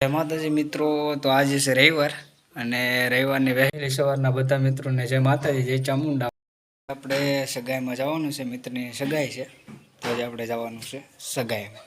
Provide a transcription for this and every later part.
જય માતાજી મિત્રો તો આજે છે રવિવાર અને રવિવારની વહેલી સવારના બધા મિત્રોને જય માતાજી જય ચામુંડા. આપણે સગાઈમાં જવાનું છે મિત્રની સગાઈ છે તો આજે આપણે જવાનું છે સગાઈમાં.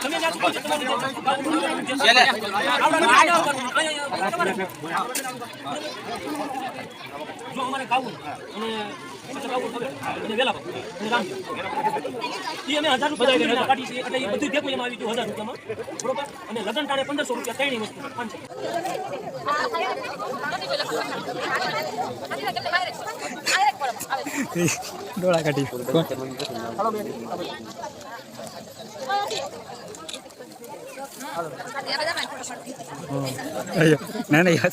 અને પછી કાવું અને વેલા અમે હજાર રૂપિયા બધા કાઢી છે. એટલે એ બધું ભેગું એમાં આવી ગયું હજાર રૂપિયામાં. બરોબર? અને લગ્ન ટાણે પંદરસો રૂપિયા ત્રણેય વસ્તુ. પાંચસો ડોળા કાઢી. ના ના યાર